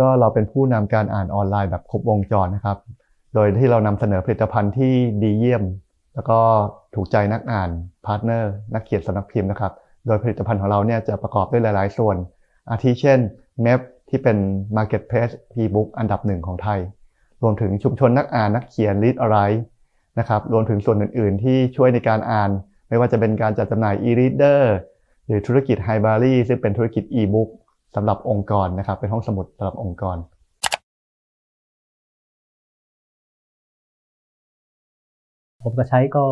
ก็เราเป็นผู้นำการอ่านออนไลน์แบบครบวงจรนะครับ โดยที่เรานำเสนอผลิตภัณฑ์ที่ดีเยี่ยม แล้วก็ถูกใจนักอ่านพาร์ทเนอร์นักเขียนสำนักพิมพ์นะครับ โดยผลิตภัณฑ์ของเราเนี่ยจะประกอบด้วยหลาย ๆ ส่วน อาทิเช่น MEP ที่เป็น Marketplace e-book อันดับหนึ่งของไทย รวมถึงชุมชนนักอ่านนักเขียน Read Alike นะครับรวมถึงส่วนอื่น ๆ ที่ช่วยในการอ่าน ไม่ว่าจะเป็นการจัดจำหน่าย e-reader หรือธุรกิจ h i b a r y ซึ่งเป็นธุรกิจ e-book สำหรับองค์กรนะครับ เป็นห้องสมุดสำหรับองค์กรผมกับใช้ก็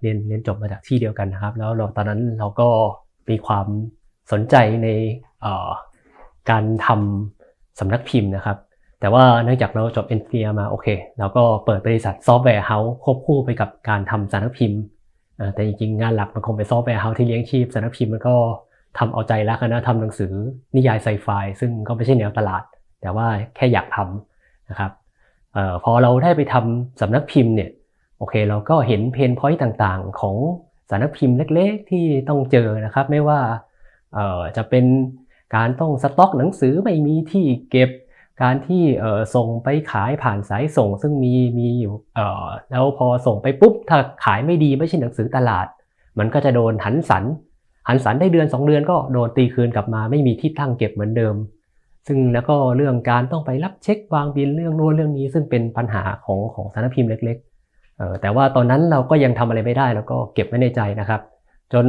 เรียนเรียนจบมาจากที่เดียวกันนะครับ แล้วเราตอนนั้นเราก็มีความสนใจในการทำสำนักพิมพ์นะครับ แต่ว่าเนื่องจากเราจบเอ็นเซียมาโอเคเราก็เปิดบริษัทซอฟต์แวร์เฮาส์ควบคู่ไปกับการทำสำนักพิมพ์แต่จริงๆงานหลักมันคงเป็นซอฟต์แวร์เฮาส์ที่เลี้ยงชีพสำนักพิมพ์มันก็ ทำเอาใจรักนะทำหนังสือนิยายไซไฟซึ่งก็ไม่ใช่แนวตลาด แต่ว่าแค่อยากทำนะครับออพอเราได้ไปทำสำนักพิมพ์เนี่ยโอเคเราก็เห็นเพนพอยต์ต่างๆ ของสารพิมพ์เล็กๆ ที่ต้องเจอนะครับ ไม่ว่าจะเป็นการต้องสต็อกหนังสือไม่มีที่เก็บการที่ส่งไปขายผ่านสายส่ง ซึ่งมีมีอยู่แล้วพอส่งไปปุ๊บถ้าขายไม่ดีไม่ใช่หนังสือตลาด มันก็จะโดนหันสัน หันสันได้เดือน 2 เดือนก็โดนตีคืนกลับมาไม่มีที่ตั้งเก็บเหมือนเดิม ซึ่งแล้วก็เรื่องการต้องไปรับเช็ควางบินเรื่องโน้นเรื่องนี้ซึ่งเป็นปัญหาของของสารพิมพ์เล็กๆเออแต่ว่าตอนนั้นเราก็ยังทำอะไรไม่ได้ แล้วก็เก็บไว้ในใจนะครับ จน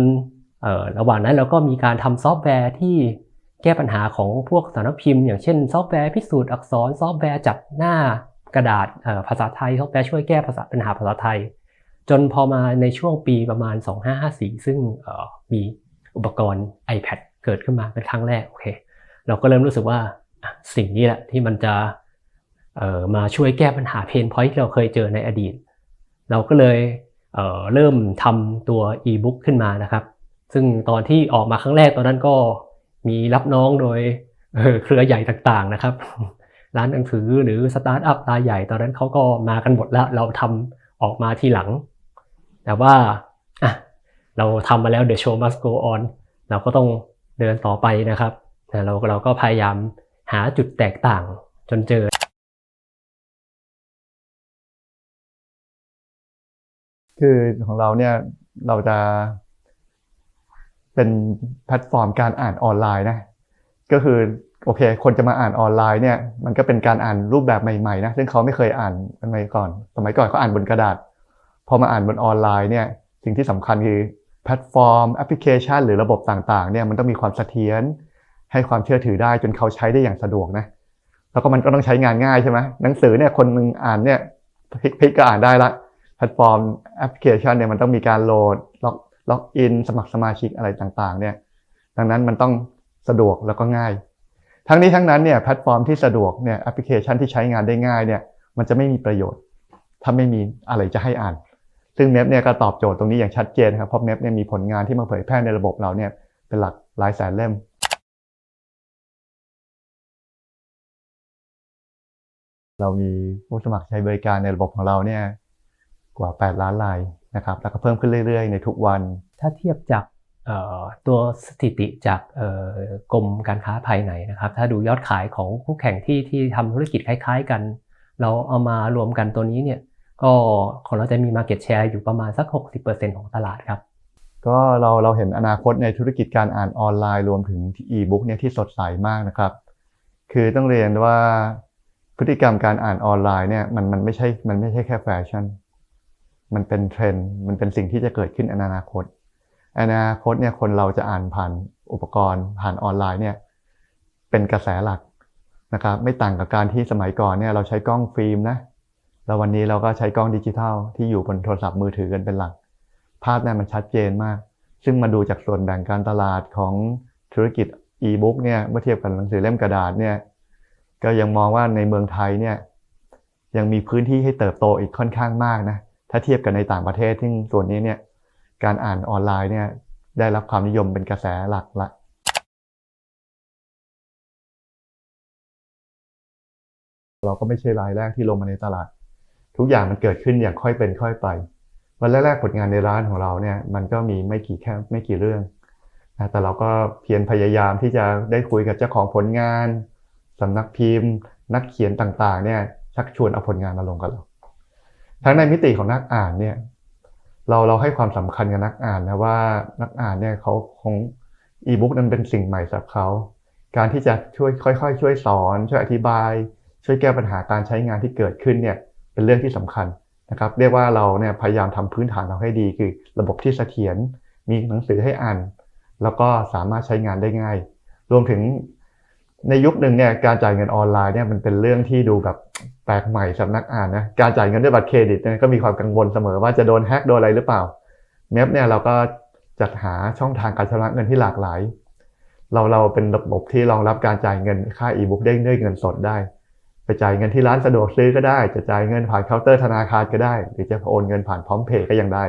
เอ่อระหว่างนั้นเราก็มีการทำซอฟต์แวร์ที่แก้ปัญหาของพวกสำนักพิมพ์ อย่างเช่น ซอฟต์แวร์พิสูจน์อักษรซอฟต์แวร์จับหน้ากระดาษภาษาไทยซอฟต์แวร์ช่วยแก้ภาษาปัญหาภาษาไทย จนพอมาในช่วงปีประมาณ 2554 ซึ่งเอ่อมี อุปกรณ์ iPad เกิดขึ้นมาเป็นครั้งแรกโอเค เราก็เริ่มรู้สึกว่าสิ่งนี้แหละที่มันจะเออมาช่วยแก้ปัญหาเพนพอยที่เราเคยเจอในอดีต เราก็เลยเออเริ่มทำตัว e-book ขึ้นมานะครับ ซึ่งตอนที่ออกมาครั้งแรกตอนนั้นก็มีรับน้องโดยเครือใหญ่ต่างๆนะครับ ร้านหนังสือหรือสตาร์ทอัพรายใหญ่ตอนนั้นเขาก็มากันหมดแล้ว เราทำออกมาทีหลัง แต่ว่า เราทำมาแล้ว the show must go on เราก็ต้องเดินต่อไปนะครับแต่เราเราก็พยายามหาจุดแตกต่างจนเจอ คือของเราเนี่ยเราจะเป็นแพลตฟอร์มการอ่านออนไลน์นะก็คือโอเค คนจะมาอ่านออนไลน์เนี่ยมันก็เป็นการอ่านรูปแบบใหม่ๆนะซึ่งเขาไม่เคยอ่านสมัยก่อน สมัยก่อนเขาอ่านบนกระดาษ พอมาอ่านบนออนไลน์เนี่ยสิ่งที่สำคัญคือ แพลตฟอร์มแอปพลิเคชัน หรือระบบต่างๆเนี่ยมันต้องมีความเสถียรให้ความเชื่อถือได้จนเขาใช้ได้อย่างสะดวกนะแล้วก็มันก็ต้องใช้งานง่ายใช่ไหมหนังสือเนี่ยคนหนึงอ่านเนี่ยพลิกพลิกก็อ่านได้ละแพลตฟอร์มแอปพลิเคชันเนี่ยมันต้องมีการโหลดล็อกล็อกอินสมัครสมาชิกอะไรต่างๆเนี่ยดังนั้นมันต้องสะดวกแล้วก็ง่าย ทั้งนี้ทั้งนั้นเนี่ยแพลตฟอร์มที่สะดวกเนี่ยแอปพลิเคชันที่ใช้งานได้ง่ายเนี่ยมันจะไม่มีประโยชน์ ถ้าไม่มีอะไรจะให้อ่าน ซึ่งเม p เนี่ยก็ตอบโจทย์ตรงนี้อย่างชัดเจนครับเพราะเม p เนี่ยมีผลงานที่มาเผยแพร่ในระบบเราเนี่ยเป็นหลักหลายแสนเล่มเรามีผู้สมัครใช้บริการในระบบของเราเนี่ยกว่า 8 ล้านรายนะครับแล้วก็เพิ่มขึ้นเรื่อยๆ ในทุกวัน ถ้าเทียบจากตัวสถิติจากกรมการค้าภายในนะครับ ถ้าดูยอดขายของคู่แข่งที่ที่ทำธุรกิจคล้าย ๆ กัน เราเอามารวมกันตัวนี้เนี่ย ก็ของเราจะมี Market Share อยู่ประมาณสัก 60%ของตลาดครับ ก็เราเราเห็นอนาคตในธุรกิจการอ่านออนไลน์รวมถึงอีบุ๊กเนี่ยที่สดใสมากนะครับ คือต้องเรียนว่าพฤติกรรมการอ่านออนไลน์เนี่ยมันมันไม่ใช่มันไม่ใช่แค่แฟชั่น มันเป็นเทรนด์มันเป็นสิ่งที่จะเกิดขึ้นในอนาคต อนาคตเนี่ยคนเราจะอ่านผ่านอุปกรณ์ ผ่านออนไลน์เนี่ยเป็นกระแสหลักนะครับไม่ต่างกับการที่สมัยก่อนเนี่ยเราใช้กล้องฟิล์มนะ แล้ววันนี้เราก็ใช้กล้องดิจิทัลที่อยู่บนโทรศัพท์มือถือกันเป็นหลัก ภาพเนี่ยมันชัดเจนมาก ซึ่งมาดูจากส่วนแบ่งการตลาดของธุรกิจอีบุ๊กเนี่ยเมื่อเทียบกับหนังสือเล่มกระดาษเนี่ยก็ยังมองว่าในเมืองไทยเนี่ยยังมีพื้นที่ให้เติบโตอีกค่อนข้างมากนะถ้าเทียบกับในต่างประเทศที่ส่วนนี้เนี่ยการอ่านออนไลน์เนี่ยได้รับความนิยมเป็นกระแสหลักละเราก็ไม่ใช่รายแรกที่ลงมาในตลาด ทุกอย่างมันเกิดขึ้นอย่างค่อยเป็นค่อยไป วันแรกๆผลงานในร้านของเราเนี่ยมันก็มีไม่กี่แค่ไม่กี่เรื่องนะแต่เราก็เพียรพยายามที่จะได้คุยกับเจ้าของผลงานสำนักพิมพ์ นักเขียนต่างๆเนี่ยชักชวนเอาผลงานมาลงกับเรา ทั้งในมิติของนักอ่านเนี่ยเราเราให้ความสำคัญกับนักอ่านนะว่านักอ่านเนี่ยเขาคงอีบุ๊กนั้นเป็นสิ่งใหม่สำหรับเขา การที่จะช่วยค่อยๆ ช่วยสอน ช่วยอธิบาย ช่วยแก้ปัญหาการใช้งานที่เกิดขึ้นเนี่ย เป็นเรื่องที่สำคัญนะครับ เรียกว่าเราเนี่ยพยายามทำพื้นฐานเราให้ดี คือระบบที่เสถียรมีหนังสือให้อ่าน แล้วก็สามารถใช้งานได้ง่าย รวมถึงในยุคหนึ่งเนี่ยการจ่ายเงินออนไลน์เนี่ยมันเป็นเรื่องที่ดูแบบแปลกใหม่สำนักอ่านนะการจ่ายเงินด้วยบัตรเครดิตเนี่ยก็มีความกังวลเสมอว่าจะโดนแฮกโดนอะไรหรือเปล่าเมฟเนี่ยเราก็จัดหาช่องทางการชำระเงินที่หลากหลาย เราเราเป็นระบบที่รองรับการจ่ายเงินค่าอีบุ๊กได้ด้วยเงินสดได้ ไปจ่ายเงินที่ร้านสะดวกซื้อก็ได้ จะจ่ายเงินผ่านเคาน์เตอร์ธนาคารก็ได้ หรือจะโอนเงินผ่านพร้อมเพย์ก็ยังได้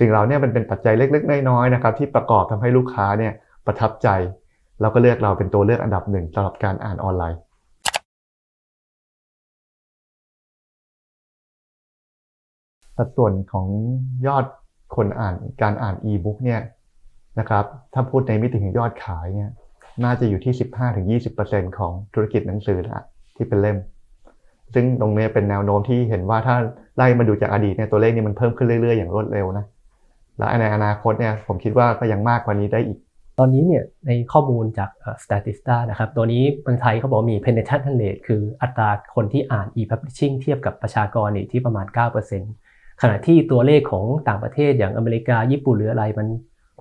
สิ่งเหล่านี้มันเป็นปัจจัยเล็กๆ น้อยๆนะครับที่ประกอบทำให้ลูกค้าเนี่ยประทับใจ แล้วก็เลือกเราเป็นตัวเลือกอันดับหนึ่งสำหรับการอ่านออนไลน์สัดส่วนของยอดคนอ่านการอ่านอีบุ๊กเนี่ยนะครับถ้าพูดในมิติของยอดขายเนี่ยน่าจะอยู่ที่ 15-20%ของธุรกิจหนังสือละ ที่เป็นเล่ม ซึ่งตรงนี้เป็นแนวโน้มที่เห็นว่าถ้าไล่มาดูจากอดีตเนี่ยตัวเลขนี้มันเพิ่มขึ้นเรื่อย ๆ อย่างรวดเร็วนะและในอนาคตเนี่ยผมคิดว่าก็ยังมากกว่านี้ได้อีก ตอนนี้เนี่ยในข้อมูลจาก Statista นะครับ ตัวนี้เมืองไทยเขาบอกมี penetration rate คืออัตราคนที่อ่าน e-publishing เทียบกับประชากรนี่ที่ประมาณ 9%ขณะที่ตัวเลขของต่างประเทศอย่างอเมริกาญี่ปุ่นหรืออะไรมัน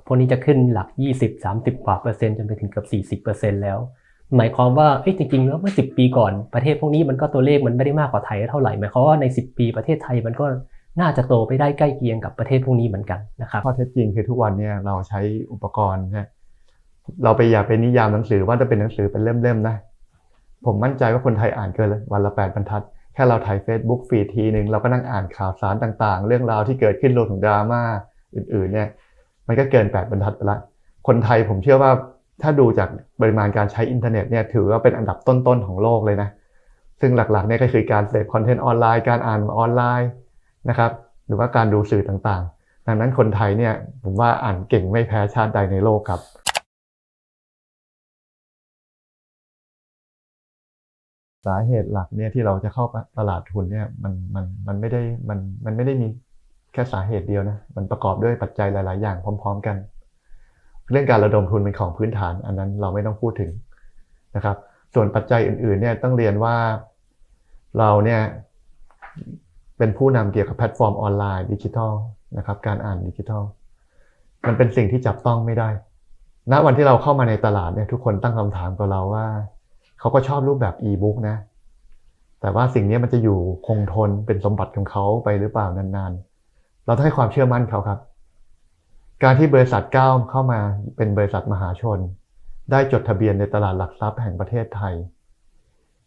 พวกนี้จะขึ้นหลัก 20 30กว่าเปอร์เซ็นต์จนไปถึงเกือบ40เปอร์เซ็นต์แล้ว หมายความว่าเอ้ยจริงๆแล้วเมื่อ10 ปีก่อนประเทศพวกนี้มันก็ตัวเลขมันไม่ได้มากกว่าไทยเท่าไหร่หมายความว่าใน 10 ปีประเทศไทยมันก็น่าจะโตไปได้ใกล้เคียงกับประเทศพวกนี้เหมือนกันนะครับข้อเท็จจริงคือทุกวันเนี่ยเราใช้อุปกรณ์เนี่ยเราไปอย่าไปนิยามหนังสือว่าจะเป็นหนังสือเป็นเล่มๆนะผมมั่นใจว่าคนไทยอ่านเกินวันละแปดบรรทัด แค่เราถ่าย Facebook ฟีดทีหนึ่งเราก็นั่งอ่านข่าวสารต่างๆ เรื่องราวที่เกิดขึ้นรวมถึงดราม่าอื่นๆเนี่ยมันก็เกินแปดบรรทัดไปละคนไทยผมเชื่อว่า ถ้าดูจากปริมาณการใช้อินเทอร์เน็ตเนี่ยถือว่าเป็นอันดับต้นๆของโลกเลยนะ ซึ่งหลักๆเนี่ยก็คือการเสพคอนเทนต์ออนไลน์ การอ่านออนไลน์นะครับ หรือว่าการดูสื่อต่างๆ ดังนั้นคนไทยเนี่ยผมว่าอ่านเก่งไม่แพ้ชาติใดในโลกครับสาเหตุหลักเนี่ยที่เราจะเข้าตลาดทุนเนี่ยมันมันมันไม่ได้มันมันไม่ได้มีแค่สาเหตุเดียวนะ มันประกอบด้วยปัจจัยหลาย ๆ อย่างพร้อม ๆ กัน เรื่องการระดมทุนเป็นของพื้นฐาน อันนั้นเราไม่ต้องพูดถึงนะครับ ส่วนปัจจัยอื่นๆเนี่ยต้องเรียนว่าเราเนี่ยเป็นผู้นำเกี่ยวกับแพลตฟอร์มออนไลน์ดิจิทัลนะครับ การอ่านดิจิทัล มันเป็นสิ่งที่จับต้องไม่ได้ณวันที่เราเข้ามาในตลาดเนี่ยทุกคนตั้งคำถามกับเราว่า เขาก็ชอบรูปแบบอีบุ๊กนะ แต่ว่าสิ่งนี้มันจะอยู่คงทนเป็นสมบัติของเขาไปหรือเปล่านานๆ เราต้องให้ความเชื่อมั่นเขาครับ การที่บริษัทก้าวเข้ามาเป็นบริษัทมหาชน ได้จดทะเบียนในตลาดหลักทรัพย์แห่งประเทศไทย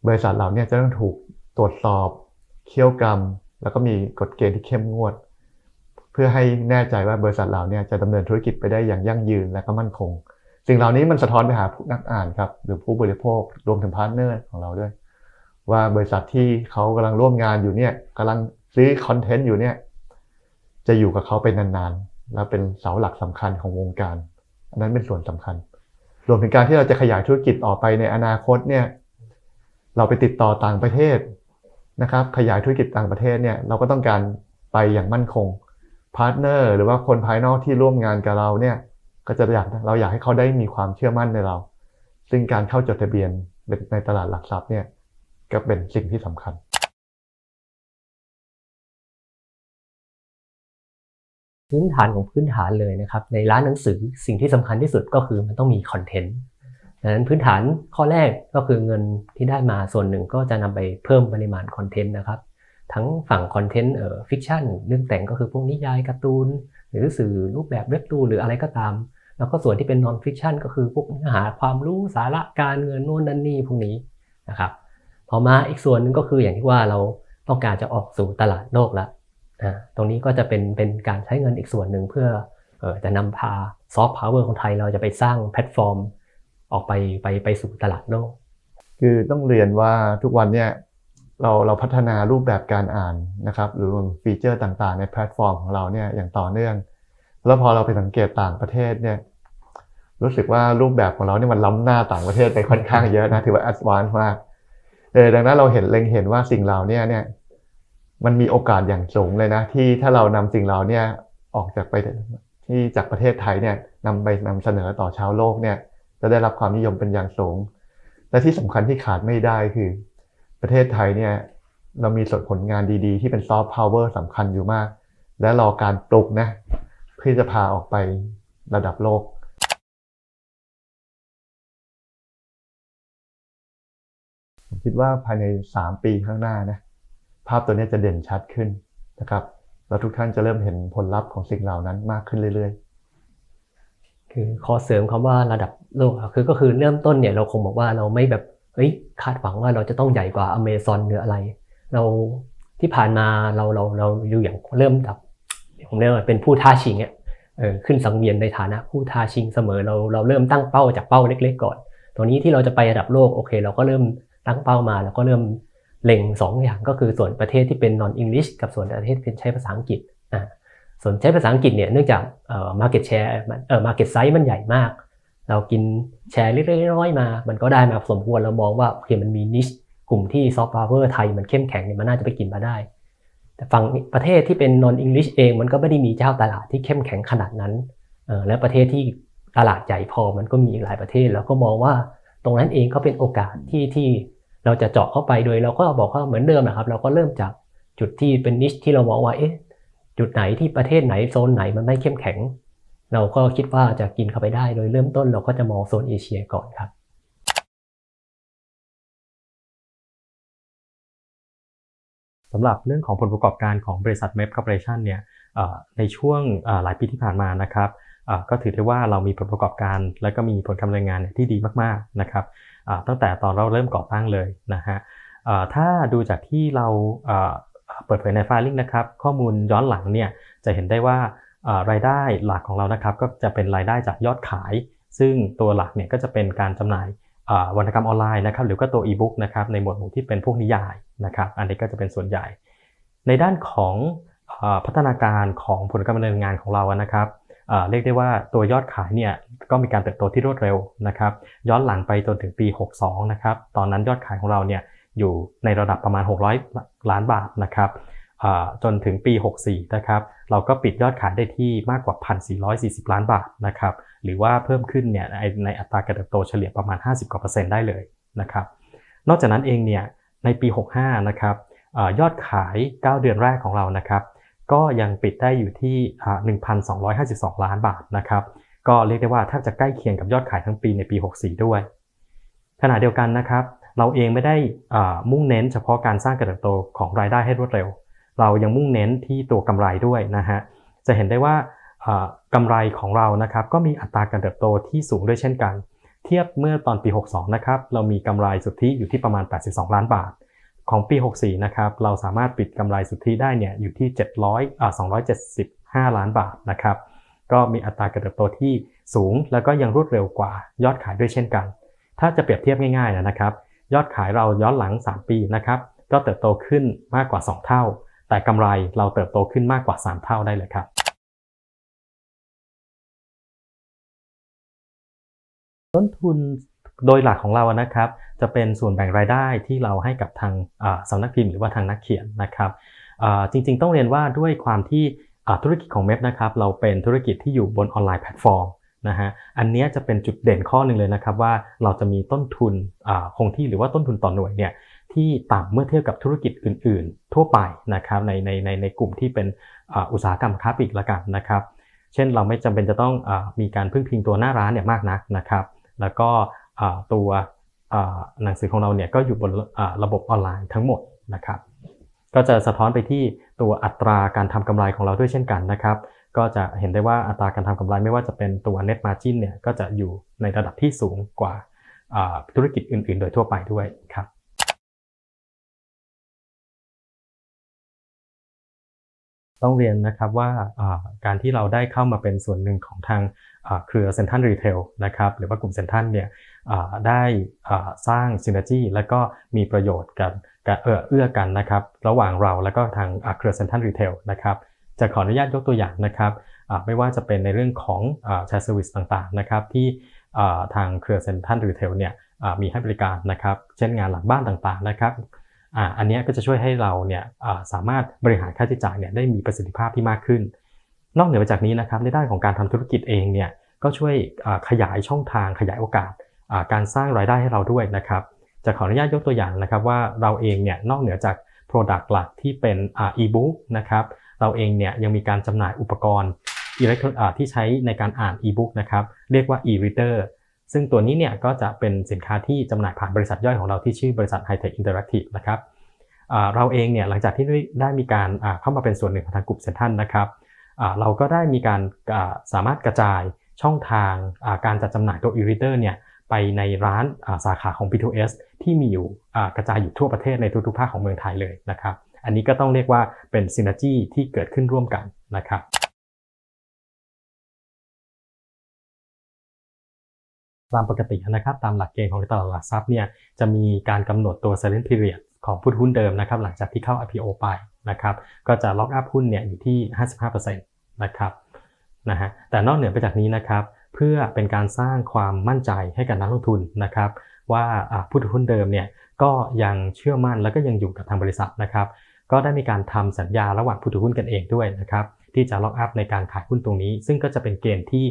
บริษัทเหล่านี้จะต้องถูกตรวจสอบเคี่ยวกรรม แล้วก็มีกฎเกณฑ์ที่เข้มงวด เพื่อให้แน่ใจว่าบริษัทเหล่านี้จะดำเนินธุรกิจไปได้อย่างยั่งยืนและก็มั่นคง สิ่งเหล่านี้มันสะท้อนไปหาผู้นักอ่านครับหรือผู้บริโภครวมถึงพาร์ทเนอร์ของเราด้วย ว่าบริษัทที่เขากำลังร่วมงานอยู่เนี่ยกำลังซื้อคอนเทนต์อยู่เนี่ยจะอยู่กับเขาไปนานๆ แล้วเป็นเสาหลักสำคัญของวงการ อันนั้นเป็นส่วนสำคัญ รวมถึงการที่เราจะขยายธุรกิจออกไปในอนาคตเนี่ยเราไปติดต่อต่างประเทศนะครับ ขยายธุรกิจต่างประเทศเนี่ยเราก็ต้องการไปอย่างมั่นคงพาร์ทเนอร์หรือว่าคนภายนอกที่ร่วมงานกับเราเนี่ยก็จะอยากเราอยากให้เขาได้มีความเชื่อมั่นในเรา ซึ่งการเข้าจดทะเบียนในตลาดหลักทรัพย์เนี่ยก็เป็นสิ่งที่สำคัญ พื้นฐานของพื้นฐานเลยนะครับ ในร้านหนังสือสิ่งที่สำคัญที่สุดก็คือมันต้องมีคอนเทนต์ดังนั้นพื้นฐานข้อแรกก็คือเงินที่ได้มาส่วนหนึ่งก็จะนำไปเพิ่มปริมาณคอนเทนต์นะครับ ทั้งฝั่งคอนเทนต์เอ่อฟิกชันเรื่องแต่งก็คือพวกนิยายการ์ตูน หรือสื่อรูปแบบเว็บตูนหรืออะไรก็ตาม แล้วก็ส่วนที่เป็นนอนฟิกชันก็คือพวกเนื้อหาความรู้สาระการเงินโน่นนั่นนี่พวกนี้นะครับพอมาอีกส่วนหนึงก็คืออย่างที่ว่าเราต้องการจะออกสู่ตลาดโลกแล้ว อ่าตรงนี้ก็จะเป็นเป็นการใช้เงินอีกส่วนหนึ่งเพื่อออจะนำพาซอฟต์พาวเวอร์ของไทยเราจะไปสร้างแพลตฟอร์ม ออกไปไปไปสู่ตลาดโลก คือต้องเรียนว่าทุกวันเนี่ยเราเราพัฒนารูปแบบการอ่านนะครับ หรือฟีเจอร์ต่างๆ ในแพลตฟอร์มของเราเนี่ยอย่างต่อเนื่อง แล้วพอเราไปสังเกตต่างประเทศเนี่ยรู้สึกว่ารูปแบบของเราเนี่ยมันล้ำหน้าต่างประเทศไปค่อนข้างเยอะนะถือว่า advance มากเออดังนั้นเราเห็นเล็งเห็นว่าสิ่งเหล่านี้เนี่ย มันมีโอกาสอย่างสูงเลยนะ ที่ถ้าเรานำสิ่งเหล่าเนี้ออกจากไปที่จากประเทศไทยเนี่ยนำไปนำเสนอต่อชาวโลกเนี่ยจะได้รับความนิยมเป็นอย่างสูง และที่สำคัญที่ขาดไม่ได้คือ ประเทศไทยเนี่ยเรามีส่วนผลงานดีๆ ที่เป็นซอฟต์พาวเวอร์สำคัญอยู่มาก และรอการปลุกนะ เพื่อจะพาออกไประดับโลกผมคิดว่าภายใน 3 ปีข้างหน้านะ ภาพตัวนี้จะเด่นชัดขึ้นนะครับ แล้วทุกท่านจะเริ่มเห็นผลลัพธ์ของสิ่งเหล่านั้นมากขึ้นเรื่อย ๆ คือขอเสริมคำว่าระดับโลกคือก็คือเริ่มต้นเนี่ยเราคงบอกว่าเราไม่แบบเฮ้ยคาดหวังว่าเราจะต้องใหญ่กว่าอเมซอนหรืออะไร เราที่ผ่านมาเราเราเราอยู่อย่างเริ่มแบบผมเรียกว่าเป็นผู้ท้าชิงเนี่ยเออขึ้นสังเวียนในฐานะผู้ท้าชิงเสมอเราเราเริ่มตั้งเป้าจากเป้าเล็ก ๆ ก่อน ตรงนี้ที่เราจะไประดับโลกโอเค เราก็เริ่มตั้งเป้ามา แล้วก็เริ่ม เล็งสองอย่างก็คือส่วนประเทศที่เป็น non English กับส่วนประเทศเป็นใช้ภาษาอังกฤษอ่าส่วนใช้ภาษาอังกฤษเนี่ยเนื่องจากเอ่อ market share มันเอ่อ market size มันใหญ่มาก เรากินแชร์เล็กๆน้อยๆมา มันก็ได้มาสมควรเรามองว่าโอเคมันมี niche กลุ่มที่ soft power ไทยมันเข้มแข็งเนี่ยมันน่าจะไปกินมาได้ แต่ฝั่งประเทศที่เป็น non English เองมันก็ไม่ได้มีเจ้าตลาดที่เข้มแข็งขนาดนั้นเออและประเทศที่ตลาดใหญ่พอมันก็มีอีกหลายประเทศ แล้วก็มองว่าตรงนั้นเองก็เป็นโอกาสที่ที่ เราจะเจาะเข้าไปโดยเราก็บอกว่าเหมือนเดิมนะครับ เราก็เริ่มจากจุดที่เป็น niche ที่เรามองว่าเอ๊ะจุดไหนที่ประเทศไหนโซนไหนมันไม่เข้มแข็ง เราก็คิดว่าจะกินเข้าไปได้โดยเริ่มต้นเราก็จะมองโซนเอเชียก่อนครับสำหรับเรื่องของผลประกอบการของบริษัท MEP Corporation เนี่ยในช่วงหลายปีที่ผ่านมานะครับก็ถือได้ว่าเรามีผลประกอบการ และก็มีผลกำไรงานเนี่ยที่ดีมากๆนะครับ ตั้งแต่ตอนเราเริ่มก่อตั้งเลยนะฮะถ้าดูจากที่เราเปิดเผยในไฟลิ่งนะครับ ข้อมูลย้อนหลังเนี่ยจะเห็นได้ว่ารายได้หลักของเรานะครับ ก็จะเป็นรายได้จากยอดขาย ซึ่งตัวหลักเนี่ยก็จะเป็นการจำหน่ายวรรณกรรมออนไลน์นะครับ หรือก็ตัวอีบุ๊กนะครับในหมวดหมู่ที่เป็นพวกนิยายนะครับ อันนี้ก็จะเป็นส่วนใหญ่ ในด้านของอพัฒนาการของผลการดำเนินงานของเรานะครับ เรียกได้ว่าตัวยอดขายเนี่ยก็มีการเติบโตที่รวดเร็วนะครับ ย้อนหลังไปจนถึงปี 62 นะครับ ตอนนั้นยอดขายของเราเนี่ยอยู่ในระดับประมาณ 600 ล้านบาทนะครับจนถึงปี 64 นะครับ เราก็ปิดยอดขายได้ที่มากกว่า 1,440 ล้านบาทนะครับ หรือว่าเพิ่มขึ้นเนี่ยในอัตราการเติบโตเฉลี่ยประมาณ 50 กว่าเปอร์เซ็นต์ได้เลยนะครับ นอกจากนั้นเองเนี่ยในปี 65 นะครับอยอดขาย 9 เดือนแรกของเรานะครับ ก็ยังปิดได้อยู่ที่อ่า1,252 ล้านบาทนะครับ ก็เรียกได้ว่าแทบจะใกล้เคียงกับยอดขายทั้งปีในปี 64 ด้วย ขณะเดียวกันนะครับ เราเองไม่ได้มุ่งเน้นเฉพาะการสร้างการเติบโตของรายได้ให้รวดเร็ว เรายังมุ่งเน้นที่ตัวกำไรด้วยนะฮะ จะเห็นได้ว่าอ่ากำไรของเรานะครับก็มีอัตราการเติบโตที่สูงด้วยเช่นกัน เทียบเมื่อตอนปี 62 นะครับ เรามีกำไรสุทธิอยู่ที่ประมาณ 82 ล้านบาท ของปี 64 นะครับ เราสามารถปิดกำไรสุทธิได้เนี่ยอยู่ที่ 700อ่า275 ล้านบาทนะครับ ก็มีอัตราการเติบโตที่สูง แล้วก็ยังรวดเร็วกว่ายอดขายด้วยเช่นกัน ถ้าจะเปรียบเทียบง่ายๆนะครับ ยอดขายเราย้อนหลัง 3 ปีนะครับ ก็เติบโตขึ้นมากกว่า 2 เท่า แต่กำไรเราเติบโตขึ้นมากกว่า 3 เท่าได้เลยครับต้นทุน โดยหลักของเรานะครับจะเป็นส่วนแบ่งรายได้ที่เราให้กับทางสำนักพิมพ์หรือว่าทางนักเขียนนะครับจริงๆ ต้องเรียนว่าด้วยความที่ธุรกิจของเมฟนะครับเราเป็นธุรกิจที่อยู่บนออนไลน์แพลตฟอร์มนะฮะอันนี้จะเป็นจุดเด่นข้อหนึ่งเลยนะครับว่าเราจะมีต้นทุนคงที่หรือว่าต้นทุนต่อหน่วยเนี่ยที่ต่ำเมื่อเทียบกับธุรกิจอื่น ๆ ทั่วไปนะครับในในในในกลุ่มที่เป็นอุตสาหกรรมค้าปลีกละกันนะครับ เช่นเราไม่จำเป็นจะต้องอมีการพึ่งพิงตัวหน้าร้านเนี่ยมากนักนะครับ แล้วก็ ตัวหนังสือของเราเนี่ยก็อยู่บนระบบออนไลน์ทั้งหมดนะครับ ก็จะสะท้อนไปที่ตัวอัตราการทำกำไรของเราด้วยเช่นกันนะครับ ก็จะเห็นได้ว่าอัตราการทำกำไรไม่ว่าจะเป็นตัว net margin เนี่ยก็จะอยู่ในระดับที่สูงกว่าธุรกิจอื่น ๆ โดยทั่วไปด้วยครับ ต้องเรียนนะครับว่าการที่เราได้เข้ามาเป็นส่วนหนึ่งของทางเครือเซ็นทรัลรีเทลนะครับหรือว่ากลุ่มเซ็นทรัลเนี่ยได้สร้างซิน n ร์จีและก็มีประโยชน์กันเอื้อเอื้อกันนะครับระหว่างเราและก็ทางเครือเซ็นทรัลรีเทลนะครับจะขออนุญาตยกตัวอย่างนะครับไม่ว่าจะเป็นในเรื่องของแชร์เซอร์วิสต่างๆนะครับที่ทางเครือเซ็นทรัลรีเทลเนี่ยมีให้บริการนะครับเช่นงานหลังบ้านต่างๆนะครับ อ่าอันนี้ก็จะช่วยให้เราเนี่ยสามารถบริหารค่าใช้จ่ายเนี่ยได้มีประสิทธิภาพที่มากขึ้น นอกเหนือไปจากนี้นะครับในด้านของการทำธุรกิจเองเนี่ยก็ช่วยขยายช่องทางขยายโอกาสการสร้างรายได้ให้เราด้วยนะครับจะขออนุญาตยกตัวอย่างนะครับว่าเราเองเนี่ยนอกเหนือจาก Product หลักที่เป็นอ่า e-book นะครับเราเองเนี่ยยังมีการจำหน่ายอุปกรณ์อิเล็กทรออ่าที่ใช้ในการอ่าน e-book นะครับเรียกว่า e-reader ซึ่งตัวนี้เนี่ยก็จะเป็นสินค้าที่จำหน่ายผ่านบริษัทย่อยของเราที่ชื่อบริษัท Hightech Interactive นะครับเราเองเนี่ยหลังจากที่ได้มีการเข้ามาเป็นส่วนหนึ่งของทางกลุ่มเซ็นทรัลนะครับเราก็ได้มีการสามารถกระจายช่องทางการจัดจำหน่ายตัว e-reader เนี่ยไปในร้านสาขาของ B2S ที่มีอยู่กระจายอยู่ทั่วประเทศในทุกๆภาคของเมืองไทยเลยนะครับ อันนี้ก็ต้องเรียกว่าเป็นซิน n จีที่เกิดขึ้นร่วมกันนะครับ ตามปกตินะครับตามหลักเกณฑ์ของตลาดหลักทรัพย์เนี่ยจะมีการกำหนดตัว silent period ของผู้ถือหุ้นเดิมนะครับหลังจากที่เข้า IPO ไปนะครับก็จะล็อกอัพหุ้นเนี่ยอยู่ที่ 55%นะครับนะฮะแต่นอกเหนือไปจากนี้นะครับเพื่อเป็นการสร้างความมั่นใจให้กับนักลงทุนนะครับว่าผู้ถือหุ้นเดิมเนี่ยก็ยังเชื่อมั่นแล้วก็ยังอยู่กับทางบริษัทนะครับก็ได้มีการทำสัญญาระหว่างผู้ถือหุ้นกันเองด้วยนะครับที่จะล็อกอัพในการขายหุ้นตรงนี้ ซึ่งก็จะเป็นเกณฑ์ที่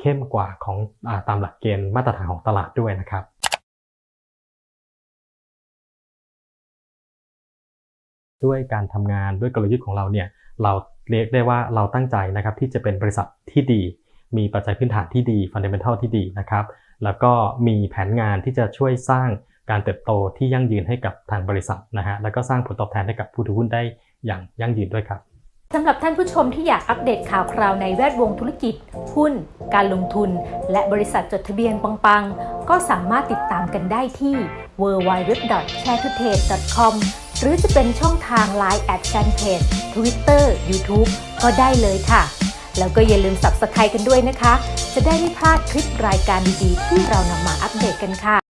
เข้มกว่าของอตามหลักเกณฑ์มาตรฐานของตลาดด้วยนะครับด้วยการทำงานด้วยกลยุทธ์ของเราเนี่ยเราเรียกได้ว่าเราตั้งใจนะครับที่จะเป็นบริษัทที่ดี มีปัจจัยพื้นฐานที่ดีฟันเดเมนทัลที่ดีนะครับแล้วก็มีแผนงานที่จะช่วยสร้างการเติบโตที่ยั่งยืนให้กับทางบริษัทนะฮะแล้วก็สร้างผลตอบแทนให้กับผู้ถือหุ้นได้อย่างยั่งยืนด้วยครับ สำหรับท่านผู้ชมที่อยากอัปเดตข่าวคราวในแวดวงธุรกิจ หุ้น การลงทุน และบริษัทจดทะเบียนปังๆ ก็สามารถติดตามกันได้ที่ w w w s h a r e t o t a d e c o m หรือจะเป็นช่องทาง Line แอดแฟนเพจ Twitter YouTube ก็ได้เลยค่ะ แล้วก็อย่าลืม Subscribe กันด้วยนะคะ จะได้ไม่พลาดคลิปรายการดีๆที่เรานำมาอัปเดตกันค่ะ